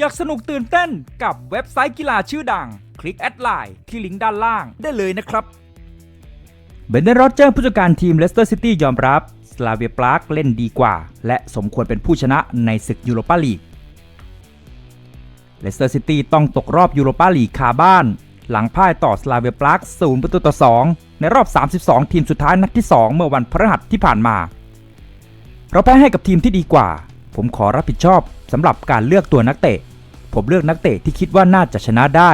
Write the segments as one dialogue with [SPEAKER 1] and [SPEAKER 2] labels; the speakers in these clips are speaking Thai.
[SPEAKER 1] อยากสนุกตื่นเต้นกับเว็บไซต์กีฬาชื่อดัง คลิกแอดไลน์ที่ลิงก์ด้านล่างได้เลยนะครับ เบนเดนโรเจอร์ผู้จัดการทีมเลสเตอร์ซิตี้ยอมรับสลาเวียปลากเล่นดีกว่า และสมควรเป็นผู้ชนะในศึกยูโรปาลีกเลสเตอร์ซิตี้ต้องตกรอบยูโรปาลีกคาบ้าน หลังพ่ายต่อสลาเวียปลาก0ประตูต่อ 2 ในรอบ 32 ทีมสุดท้ายนัดที่ 2 เมื่อวันพฤหัสที่ผ่านมา เราแพ้ให้กับทีมที่ดีกว่า ผมขอรับผิดชอบสำหรับการเลือกตัวนักเตะ ผมเลือกนักเตะที่คิดว่าน่าจะชนะได้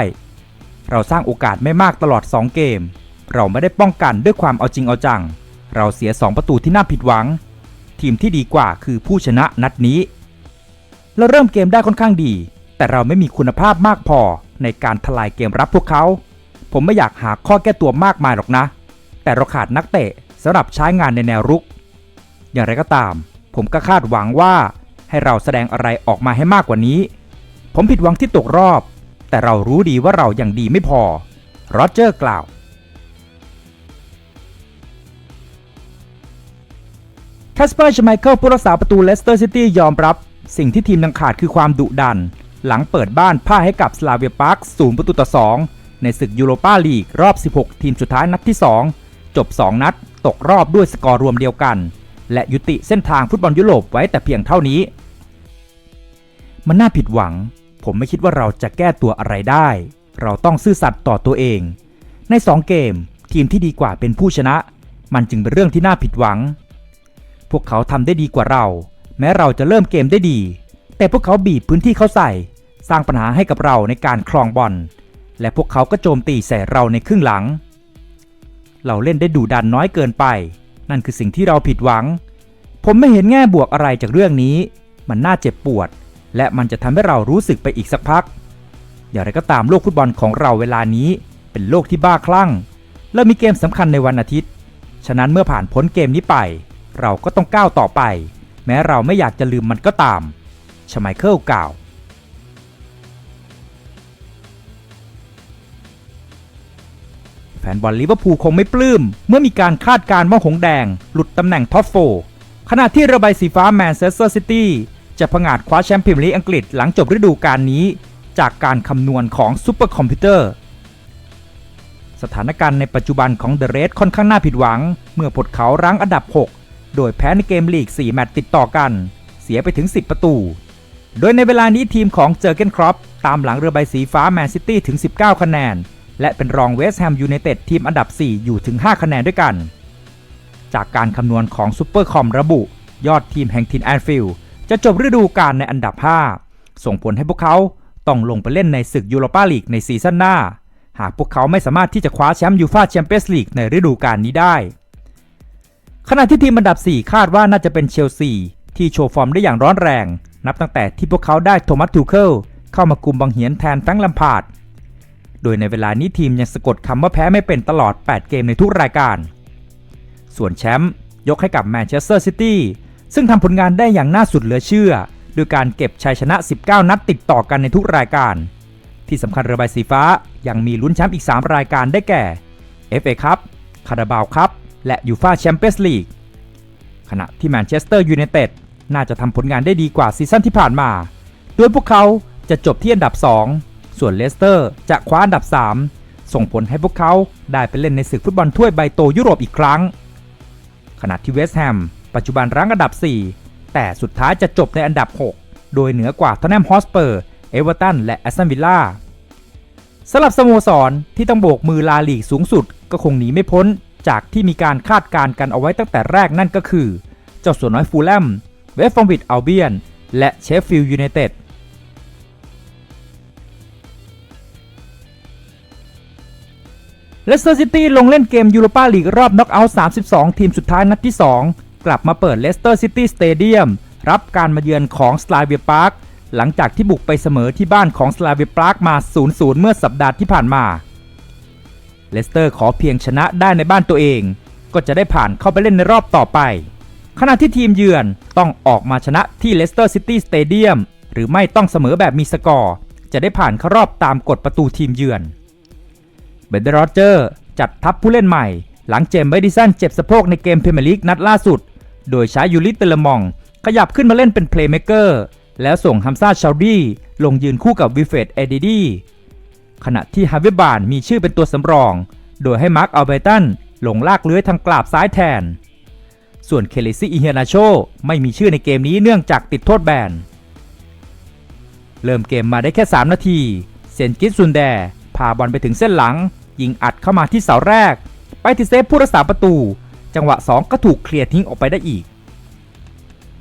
[SPEAKER 1] เราสร้างโอกาสไม่มากตลอด 2 เกม เราไม่ได้ป้องกันด้วยความเอาจริงเอาจัง เราเสีย 2 ประตูที่น่าผิดหวัง ทีมที่ดีกว่าคือผู้ชนะนัดนี้ เราเริ่มเกมได้ค่อนข้างดี แต่เราไม่มีคุณภาพมากพอในการทลายเกมรับพวกเขา ผมไม่อยากหาข้อแก้ตัวมากมายหรอกนะ แต่เราขาดนักเตะสำหรับใช้งานในแนวรุก อย่างไรก็ตาม ผมก็คาดหวังว่าให้เราแสดงอะไรออกมาให้มากกว่านี้ ผมผิดหวังที่ตกรอบ แต่เรารู้ดีว่าเรายังดีไม่พอโรเจอร์กล่าวแคสเปอร์ชไมเคิลผู้รักษาประตูเลสเตอร์ซิตี้ยอมรับ สิ่งที่ทีมยังขาดคือความดุดัน หลังเปิดบ้านพ่ายให้กับสลาเวียปาร์ค0ประตูต่อ 2 ในศึกยูโรปาลีกรอบ 16 ทีมสุดท้ายนัดที่ 2 จบ 2 นัด ตกรอบด้วยสกอร์รวมเดียวกัน และยุติเส้นทางฟุตบอลยุโรปไว้แต่เพียงเท่านี้ มันน่าผิดหวัง ผมไม่คิดว่าเราจะแก้ตัวอะไรได้ เราต้องซื่อสัตย์ต่อตัวเอง ใน 2 เกม ทีมที่ดีกว่าเป็นผู้ชนะ มันจึงเป็นเรื่องที่น่าผิดหวัง พวกเขาทำได้ดีกว่าเรา แม้เราจะเริ่มเกมได้ดี แต่พวกเขาบีบพื้นที่เขาใส่ สร้างปัญหาให้กับเราในการครองบอลและพวกเขาก็โจมตีใส่เราในครึ่งหลัง เราเล่นได้ดุดันน้อยเกินไป นั่นคือสิ่งที่เราผิดหวัง ผมไม่เห็นแง่บวกอะไรจากเรื่องนี้ มันน่าเจ็บปวด และมันจะทำให้เรารู้สึกไปอีกสักพัก อย่างไรก็ตามโลกฟุตบอลของเราเวลานี้เป็นโลกที่บ้าคลั่ง และมีเกมสำคัญในวันอาทิตย์ ฉะนั้นเมื่อผ่านพ้นเกมนี้ไป เราก็ต้องก้าวต่อไป แม้เราไม่อยากจะลืมมันก็ตาม ชไมเคิลกล่าวแฟนบอลลิเวอร์พูลคงไม่ปลื้ม เมื่อมีการคาดการณ์ว่าหงแดง หลุดตำแหน่งท็อปโฟขณะที่ระบายสีฟ้าแมนเชสเตอร์ซิตี้ จะผงาดคว้าแชมป์พรีเมียร์ลีกอังกฤษหลังจบฤดูกาลนี้ จากการคำนวณของซูเปอร์คอมพิวเตอร์สถานการณ์ในปัจจุบันของเดอะเรสค่อนข้างน่าผิดหวัง เมื่อพวกเขารั้งอันดับ 6 โดยแพ้ในเกมลีก 4 แมตช์ติดต่อกัน เสียไปถึง 10 ประตู โดยในเวลานี้ทีมของเจอร์เกนครอปตามหลังเรือใบสีฟ้าแมนซิตี้ถึง 19 คะแนน และเป็นรองเวสต์แฮมยูไนเต็ดทีมอันดับ 4 อยู่ถึง 5 คะแนนด้วยกัน จากการคำนวณของซูเปอร์คอมระบุ ยอดทีมแห่งทินแอนฟิลด์ จะจบฤดูกาลในอันดับ 5 ส่งผลให้พวกเขาต้องลงไปเล่นในศึกยูโรปาลีกในซีซั่นหน้า หากพวกเขาไม่สามารถที่จะคว้าแชมป์ยูฟาแชมเปี้ยนส์ลีกในฤดูกาลนี้ได้ ขณะที่ทีมอันดับ 4 คาดว่าน่าจะเป็นเชลซีที่โชว์ฟอร์มได้อย่างร้อนแรง นับตั้งแต่ที่พวกเขาได้โทมัสทูเคิลเข้ามากุมบังเหียนแทนแฟรงลัมพาร์ดโดยในเวลานี้ทีมยังสะกดคำว่าแพ้ไม่เป็นตลอด 8 เกมในทุกรายการ ส่วนแชมป์ยกให้กับแมนเชสเตอร์ซิตี้ ซึ่งทำผลงานได้อย่างน่าสุดเหลือเชื่อด้วยการเก็บชัยชนะ 19 นัดติดต่อกันในทุกรายการ ที่สำคัญเรือใบสีฟ้ายังมีลุ้นแชมป์อีก 3 รายการได้แก่ FA คัพคาราบาวคัพและยูฟาแชมเปี้ยนส์ลีกขณะที่แมนเชสเตอร์ยูไนเต็ดน่าจะทำผลงานได้ดีกว่าซีซั่นที่ผ่านมา โดยพวกเขาจะจบที่อันดับ 2 ส่วนเลสเตอร์จะคว้าอันดับ 3 ส่งผลให้พวกเขาได้ไปเล่นในศึกฟุตบอลถ้วยใบโตยุโรปอีกครั้ง ขณะที่เวสต์แฮม ปัจจุบันรั้งอันดับ 4 แต่สุดท้ายจะจบในอันดับ 6 โดยเหนือกว่าทอนแนมฮอสเปอร์ เอเวอร์ตัน และแอสตันวิลล่าสำหรับสโมสรที่ต้องโบกมือลาลีกสูงสุด ก็คงหนีไม่พ้นจากที่มีการคาดการณ์กันเอาไว้ตั้งแต่แรกนั่นก็คือ เจ้าสัวน้อยฟูลแลม เวสต์ฟอร์มวิดอัลเบียน และเชฟฟิลด์ยูไนเต็ดเลสเตอร์ซิตี้ลงเล่นเกมยูโรปาลีกรอบน็อกเอาท์32 ทีมสุดท้ายนัดที่ 2 กลับมาเปิดเลสเตอร์ซิตี้สเตเดียมรับการมาเยือนของสลาเวียปาร์คหลังจากที่บุกไปเสมอที่บ้านของสลาเวียปาร์คมา 0-0 เมื่อสัปดาห์ที่ผ่านมาเลสเตอร์ขอเพียงชนะได้ในบ้านตัวเอง ก็จะได้ผ่านเข้าไปเล่นในรอบต่อไป ขณะที่ทีมเยือนต้องออกมาชนะที่เลสเตอร์ซิตี้สเตเดียมหรือไม่ต้องเสมอแบบมีสกอร์ จะได้ผ่านเข้ารอบตามกฎประตูทีมเยือนเบนเดอร์โรเจอร์จัดทัพผู้เล่นใหม่ หลังเจมส์เบดิสันเจ็บสะโพกในเกมพรีเมียร์ลีกนัดล่าสุด โดยใช้ยูริเตลมอง ขยับขึ้นมาเล่นเป็นเพลย์เม k เกอร์แล้วส่งฮัมซาชารีลงยืนคู่กับวิเฟตเอดิดีขณะที่ฮาวิบานมีชื่อเป็นตัวสำรอง โดยให้มาร์คอัลเบรตันลงลากเลื้อยทางกราบซ้ายแทน ส่วนเคลิซี่อิเฮนาโชไม่มีชื่อในเกมนี้เนื่องจากติดโทษแบน เริ่มเกมมาได้แค่ 3 นาที เซนกิสซุนแดพาบอลไปถึงเส้นหลัง ยิงอัดเข้ามาที่เสาแรก ไปติดเซฟผู้รักษาประตู จังหวะ 2 ก็ถูกเคลียร์ทิ้งออกไปได้อีก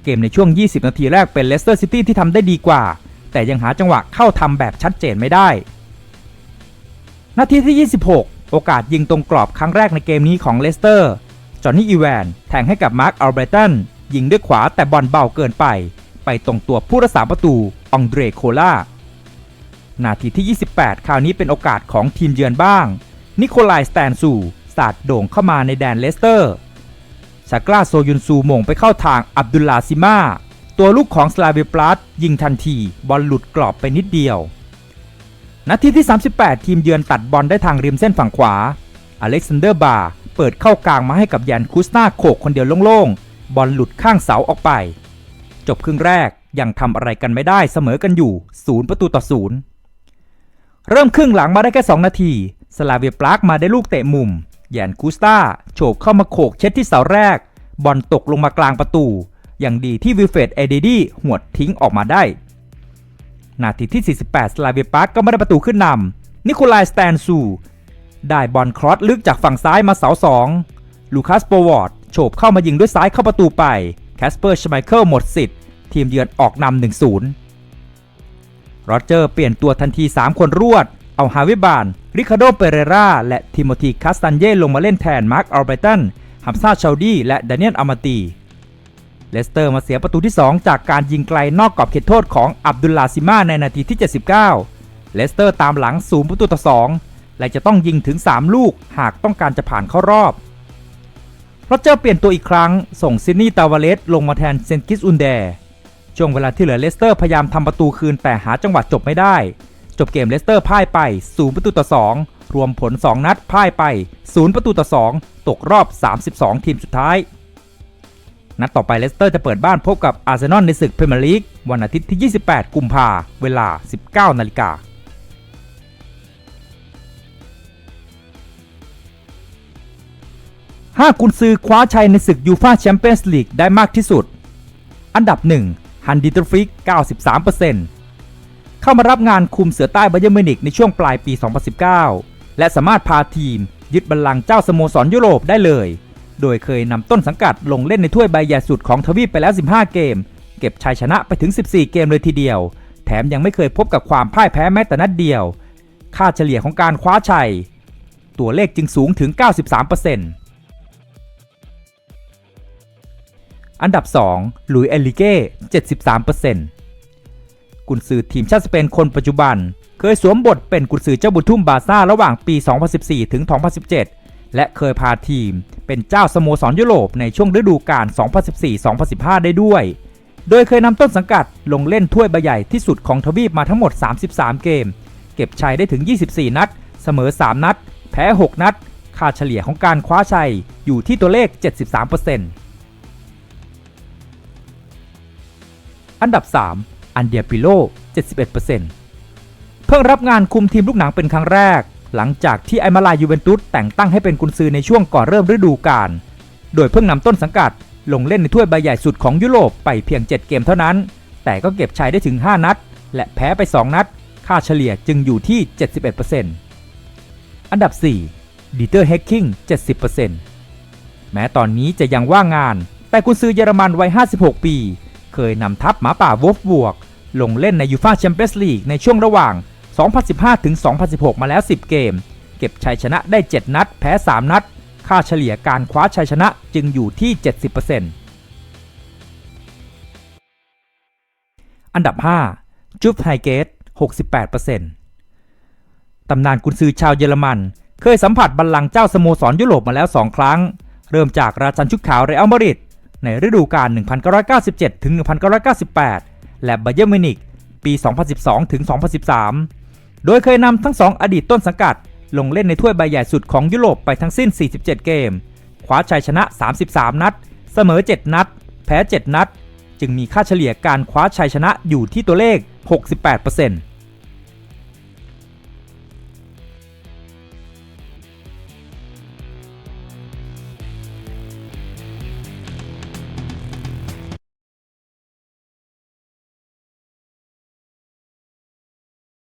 [SPEAKER 1] เกมในช่วง 20 นาทีแรกเป็นเลสเตอร์ซิตี้ที่ทำได้ดีกว่า แต่ยังหาจังหวะเข้าทำแบบชัดเจนไม่ได้ นาทีที่ 26 โอกาสยิงตรงกรอบครั้งแรกในเกมนี้ของเลสเตอร์ จอห์นนี่อีแวนแทงให้กับมาร์คอัลเบรตันยิงด้วยขวาแต่บอลเบาเกินไป ไปตรงตัวผู้รักษาประตูองเดรโคลานาทีที่ 28 คราวนี้เป็นโอกาสของทีมเยือนบ้าง นิโคลายสแตนซูสาดโด่งเข้ามาในแดนเลสเตอร์ ชากลาโซยุนซูมงไปเข้าทางอับดุลลาซิมาตัวลูกของสลาเวปลัสยิงทันทีบอลหลุดกรอบไปนิดเดียว นาทีที่ 38 ทีมเยือนตัดบอลได้ทางริมเส้นฝั่งขวา อเล็กซานเดอร์บาร์เปิดเข้ากลางมาให้กับยันคุสนาโขกคนเดียวโล่งๆ บอลหลุดข้างเสาออกไป จบครึ่งแรกยังทำอะไรกันไม่ได้เสมอกันอยู่ 0 ประตูต่อ 0 เริ่มครึ่งหลังมาได้แค่ 2 นาที สลาเวียปลากมาได้ลูกเตะมุม แยนคูสตาโฉบเข้ามาโขกเช็ดที่เสาแรก บอลตกลงมากลางประตู อย่างดีที่วิลเฟดเอเดดีหวดทิ้งออกมาได้ นาทีที่ 48 สลาเวียปลากก็ไม่ได้ประตูขึ้นนำนิโคลายสแตนซู ได้บอลครอสลึกจากฝั่งซ้ายมาเสาสองลูคัสโปวอร์ดโฉบเข้ามายิงด้วยซ้ายเข้าประตูไปแคสเปอร์ชไมเคิลหมดสิทธิ์ ทีมเยือนออกนำ1-0โรเจอร์เปลี่ยนตัวทันที 3 คนรวด เอาฮาวิบาน ริคาโด เปเรรา และทิโมธีคาสตันเย่ลงมาเล่นแทนมาร์คอัลเบตันฮัมซาชาดีและดานิเอลอามาตีเลสเตอร์มาเสียประตูที่ 2 จากการยิงไกลนอกกรอบเขตโทษของอับดุลลาซิมาในนาทีที่ 79 เลสเตอร์ตามหลังสูงประตูต่อ 2 และจะต้องยิงถึง 3 ลูกหากต้องการจะผ่านเข้ารอบโรเจอร์เปลี่ยนตัวอีกครั้ง ส่งซินนี่ตาวาเลสลงมาแทนเซนกิสอุนเดช่วงเวลาที่เหลือเลสเตอร์พยายามทำประตูคืนแต่หาจังหวะจบไม่ได้ จบเกมเลสเตอร์พ่ายไป 0 ประตูต่อ 2 รวมผล 2 นัดพ่ายไป 0 ประตูต่อ 2 ตกรอบ 32 ทีมสุดท้าย นัดต่อไปเลสเตอร์จะเปิดบ้านพบกับอาร์เซนอลในศึกพรีเมียร์ลีกวันอาทิตย์ที่ 28 กุมภาเวลา 19 นาฬิกาห้ากุนซือคว้าชัยในศึกยูฟาแชมเปี้ยนส์ลีกได้มากที่สุด อันดับ 1 ฮันดิตฟิก 93% เข้ามารับงานคุมเสือใต้บาเยอร์มิวนิกในช่วงปลายปี 2019 และสามารถพาทีม ยึดบัลลังก์เจ้าสโมสรยุโรปได้เลย โดยเคยนำต้นสังกัดลงเล่นในถ้วยใบใหญ่สุดของทวีปไปแล้ว 15 เกม เก็บชัยชนะไปถึง 14 เกมเลยทีเดียว แถมยังไม่เคยพบกับความพ่ายแพ้แม้แต่นัดเดียว ค่าเฉลี่ยของการคว้าชัย ตัวเลขจึงสูงถึง 93%อันดับ 2 หลุยส์เอลิเก้ 73% กุนซือทีมชาติสเปนคนปัจจุบัน เคยสวมบทเป็นกุนซือเจ้าบุญทุ่มบาซ่าระหว่างปี 2014 ถึง 2017 และเคยพาทีมเป็นเจ้าสโมสรยุโรปในช่วงฤดูกาล 2014-2015 ได้ด้วย โดยเคยนำต้นสังกัดลงเล่นถ้วยใบใหญ่ที่สุดของทวีปมาทั้งหมด 33 เกม เก็บชัยได้ถึง 24 นัด เสมอ 3 นัด แพ้ 6 นัด ค่าเฉลี่ยของการคว้าชัยอยู่ที่ตัวเลข 73%อันดับ 3 อันเดียปิโล 71%เพิ่งรับงานคุมทีมลูกหนังเป็นครั้งแรก หลังจากที่ไอมาลายูเวนตุสแต่งตั้งให้เป็นกุนซือในช่วงก่อนเริ่มฤดูกาล โดยเพิ่งนำต้นสังกัด ลงเล่นในถ้วยใบใหญ่สุดของยุโรปไปเพียง 7 เกมเท่านั้น แต่ก็เก็บชัยได้ถึง 5 นัด และแพ้ไป 2 นัด ค่าเฉลี่ยจึงอยู่ที่ 71%อันดับ 4 ดีเตอร์เฮกคิง 70%แม้ตอนนี้จะยังว่างงาน แต่กุนซือเยอรมันวัย 56 ปี เคยนำทัพหมาป่าวอฟบวก ลงเล่นในยูฟาแชมเปี้ยนส์ลีกในช่วงระหว่าง 2015 ถึง 2016 มาแล้ว 10 เกม เก็บชัยชนะได้ 7 นัด แพ้ 3 นัด ค่าเฉลี่ยการคว้าชัยชนะจึงอยู่ที่ 70%อันดับ 5 จูฟไฮเกต 68%ตำนานกุนซือชาวเยอรมัน เคยสัมผัสบัลลังก์เจ้าสโมสรยุโรปมาแล้ว 2 ครั้ง เริ่มจากราชันชุดขาวเรอัลมาดริด ในฤดูกาล 1997 ถึง 1998 และบาเยอร์มินิกปี 2012 ถึง 2013 โดยเคยนำทั้ง2อดีตต้นสังกัด ลงเล่นในถ้วยใบใหญ่สุดของยุโรปไปทั้งสิ้น 47 เกม คว้าชัยชนะ 33 นัด เสมอ 7 นัด แพ้ 7 นัด จึงมีค่าเฉลี่ยการคว้าชัยชนะอยู่ที่ตัวเลข 68%